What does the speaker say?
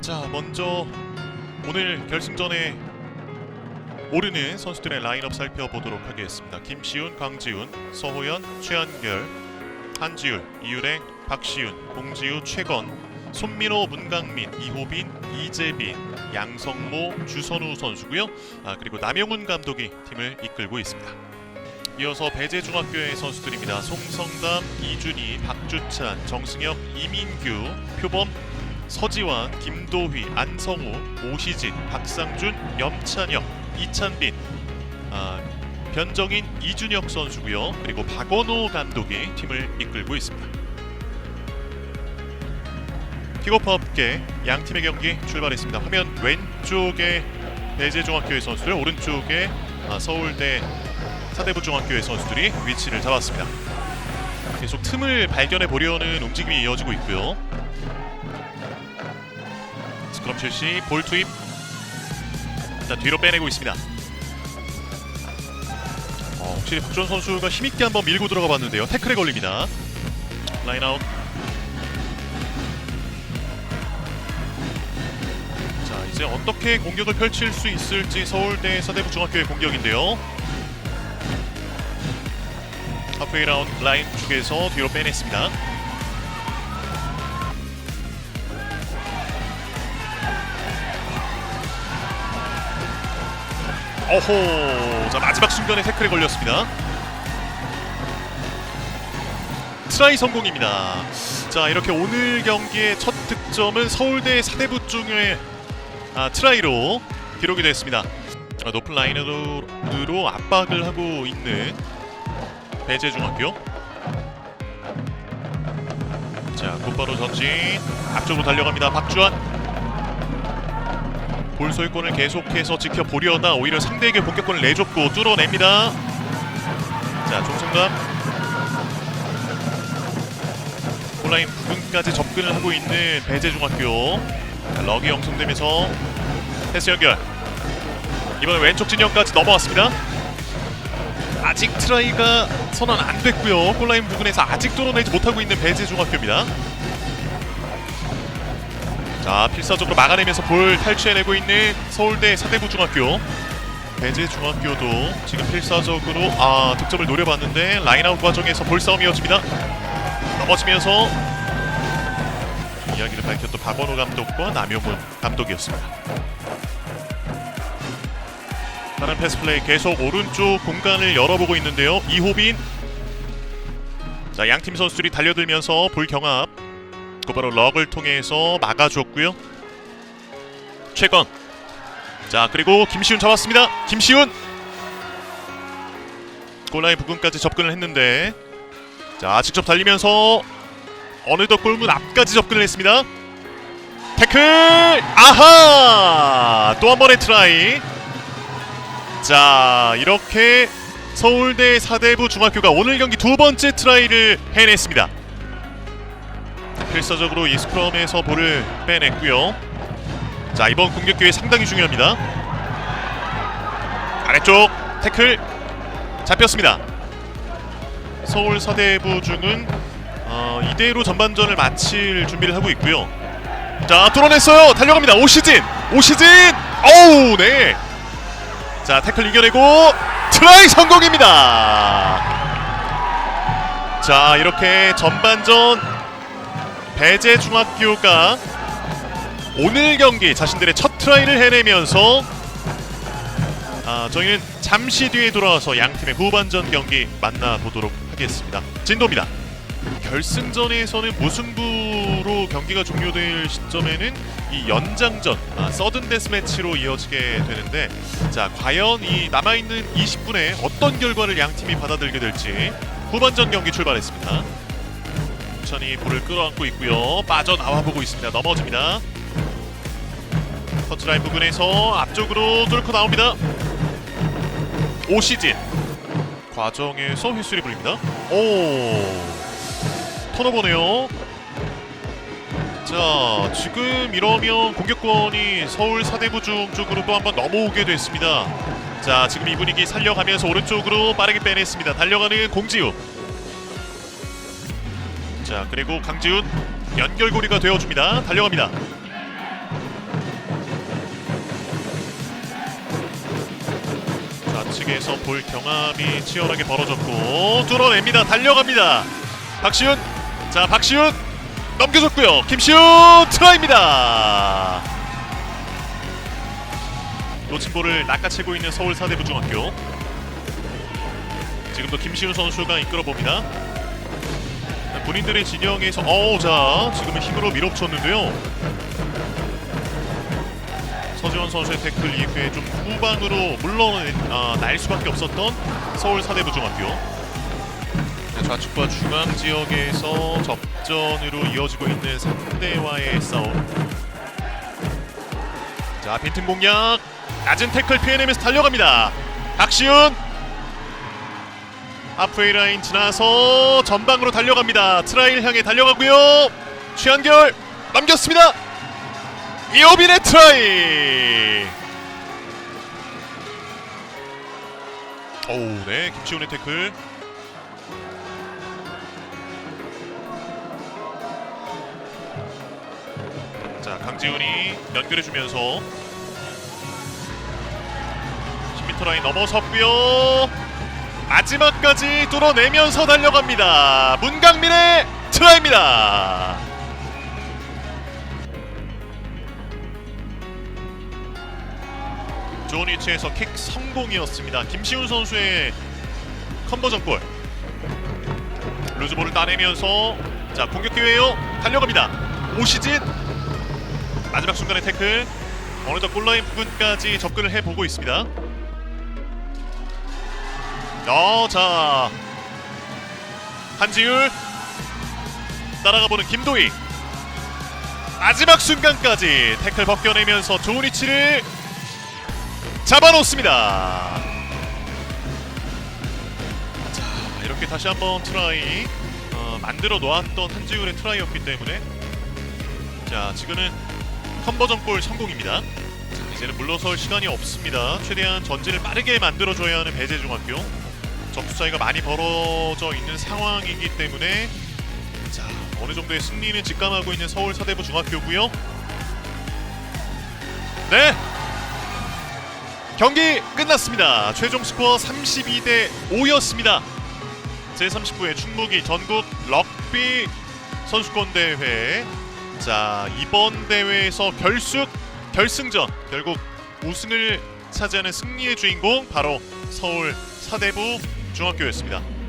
자, 먼저 오늘 결승전에 오르는 선수들의 라인업 살펴보도록 하겠습니다. 김시훈, 강지훈, 서호연, 최한결, 한지율, 이유랭, 박시윤, 공지우, 최건, 손민호, 문강민, 이호빈, 이재빈, 양성모, 주선우 선수고요. 아, 그리고 남영훈 감독이 팀을 이끌고 있습니다. 이어서 배재중학교의 선수들입니다. 송성담, 이준희, 박주찬, 정승혁, 이민규, 표범, 서지환, 김도휘, 안성우, 오시진, 박상준, 염찬혁, 이찬빈, 아, 변정인, 이준혁 선수고요. 그리고 박원호 감독이 팀을 이끌고 있습니다. 킥오프 업계 양 팀의 경기 출발했습니다. 화면 왼쪽에 배재중학교의 선수들, 오른쪽에 아, 서울대 사대부 중학교의 선수들이 위치를 잡았습니다. 계속 틈을 발견해 보려는 움직임이 이어지고 있고요. 스크럼 실시 볼 투입. 일단 뒤로 빼내고 있습니다. 어, 확실히 박주원 선수가 힘있게 한번 밀고 들어가 봤는데요. 태클에 걸립니다. 라인아웃. 자 이제 어떻게 공격을 펼칠 수 있을지 서울대 사대부 중학교의 공격인데요 하프웨이 라운드 라인 쪽에서 뒤로 빼냈습니다. 어호 자 마지막 순간에 태클에 걸렸습니다. 트라이 성공입니다. 자 이렇게 오늘 경기의 첫 득점은 서울대 사대부 중의 아, 트라이로 기록이 됐습니다. 아, 높은 라인으로 으로 압박을 하고 있는 배재중학교. 자 곧바로 전진 앞쪽으로 달려갑니다. 박주환. 볼 소유권을 계속해서 지켜보려다 오히려 상대에게 공격권을 내줬고 뚫어냅니다. 자 종성감 골라인 부근까지 접근을 하고 있는 배재중학교. 자, 럭이 형성되면서 패스 연결. 이번에 왼쪽 진영까지 넘어왔습니다. 아직 트라이가 선언 안 됐고요. 골라인 부근에서 아직 뚫어내지 못하고 있는 배재중학교입니다. 자 필사적으로 막아내면서 볼 탈취해내고 있는 서울대 사대부 중학교 배제 중학교도 지금 필사적으로 아 득점을 노려봤는데 라인아웃 과정에서 볼 싸움이 이어집니다 넘어지면서 이야기를 밝혔던 박원호 감독과 남용훈 감독이었습니다 다른 패스 플레이 계속 오른쪽 공간을 열어보고 있는데요 이호빈 자 양팀 선수들이 달려들면서 볼 경합 곧바로 럭을 통해서 막아줬고요. 최건. 자 그리고 김시훈 잡았습니다. 김시훈. 골라인 부근까지 접근을 했는데 자 직접 달리면서 어느덧 골문 앞까지 접근을 했습니다. 태클 아하 또 한 번의 트라이 자 이렇게 서울대 사대부 중학교가 오늘 경기 두 번째 트라이를 해냈습니다. 필사적으로 이 스크럼에서 볼을 빼냈고요. 자 이번 공격 기회 상당히 중요합니다. 아래쪽 태클 잡혔습니다. 서울 서대부 중은 어, 이대로 전반전을 마칠 준비를 하고 있고요. 자 뚫어냈어요. 달려갑니다. 오시진 오시진 어우 네. 자 태클 이겨내고 트라이 성공입니다. 자 이렇게 전반전 배재 중학교가 오늘 경기 자신들의 첫 트라이를 해내면서 아, 저희는 잠시 뒤에 돌아와서 양 팀의 후반전 경기 만나보도록 하겠습니다. 진도입니다. 결승전에서는 무승부로 경기가 종료될 시점에는 이 연장전 아, 서든 데스매치로 이어지게 되는데 자 과연 이 남아있는 20분에 어떤 결과를 양 팀이 받아들게 될지 후반전 경기 출발했습니다. 천천히 볼을 끌어안고 있고요. 빠져나와 보고 있습니다. 넘어집니다. 터치라인 부분에서 앞쪽으로 뚫고 나옵니다. 오시진 과정에서 휘슬이 불립니다. 오 턴오버네요. 자 지금 이러면 공격권이 서울 사대부중 쪽으로 또 한번 넘어오게 됐습니다. 자 지금 이 분위기 살려가면서 오른쪽으로 빠르게 빼냈습니다. 달려가는 공지우 자 그리고 강지훈 연결고리가 되어줍니다. 달려갑니다. 좌측에서 볼 경합이 치열하게 벌어졌고 뚫어냅니다. 달려갑니다. 박시훈 자 박시훈 넘겨줬고요. 김시훈 트라이입니다. 놓친 볼을 낚아채고 있는 서울 사대부 중학교. 지금도 김시훈 선수가 이끌어 봅니다. 본인들의 진영에서 어자 지금은 힘으로 밀어붙였는데요. 서지원 선수의 태클 이후에 좀 후방으로 물론 아, 날 수밖에 없었던 서울 사대부 중학교. 네, 좌측과 중앙 지역에서 접전으로 이어지고 있는 상대와의 싸움. 자 빈틈 공략 낮은 태클 피해내면서 달려갑니다. 박시훈 하프웨이 라인 지나서 전방으로 달려갑니다. 트라이를 향해 달려가고요. 최한결 넘겼습니다. 이호빈의 트라이. 오우 네 김시훈의 태클. 자 강지훈이 연결해주면서 10m 라인 넘어섰고요. 마지막까지 뚫어내면서 달려갑니다. 문강민의 트라이입니다. 좋은 위치에서 킥 성공이었습니다. 김시훈 선수의 컨버전 골. 루즈볼을 따내면서 자 공격 기회요. 달려갑니다. 오시진 마지막 순간의 태클. 어느덧 골라인 부근까지 접근을 해보고 있습니다. 어, 자 한지율 따라가 보는 김도희 마지막 순간까지 태클 벗겨내면서 좋은 위치를 잡아놓습니다. 자 이렇게 다시 한번 트라이 어, 만들어 놓았던 한지율의 트라이였기 때문에 자 지금은 컨버전 골 성공입니다. 자, 이제는 물러설 시간이 없습니다. 최대한 전진을 빠르게 만들어줘야 하는 배재중학교. 점수 차이가 많이 벌어져 있는 상황이기 때문에 자 어느 정도의 승리는 직감하고 있는 서울 사대부 중학교고요. 네. 경기 끝났습니다. 최종 스코어 32대 5였습니다. 제39회 충무기 전국 럭비 선수권 대회. 자 이번 대회에서 결승 결승전 결국 우승을 차지하는 승리의 주인공 바로 서울 사대부 중학교였습니다.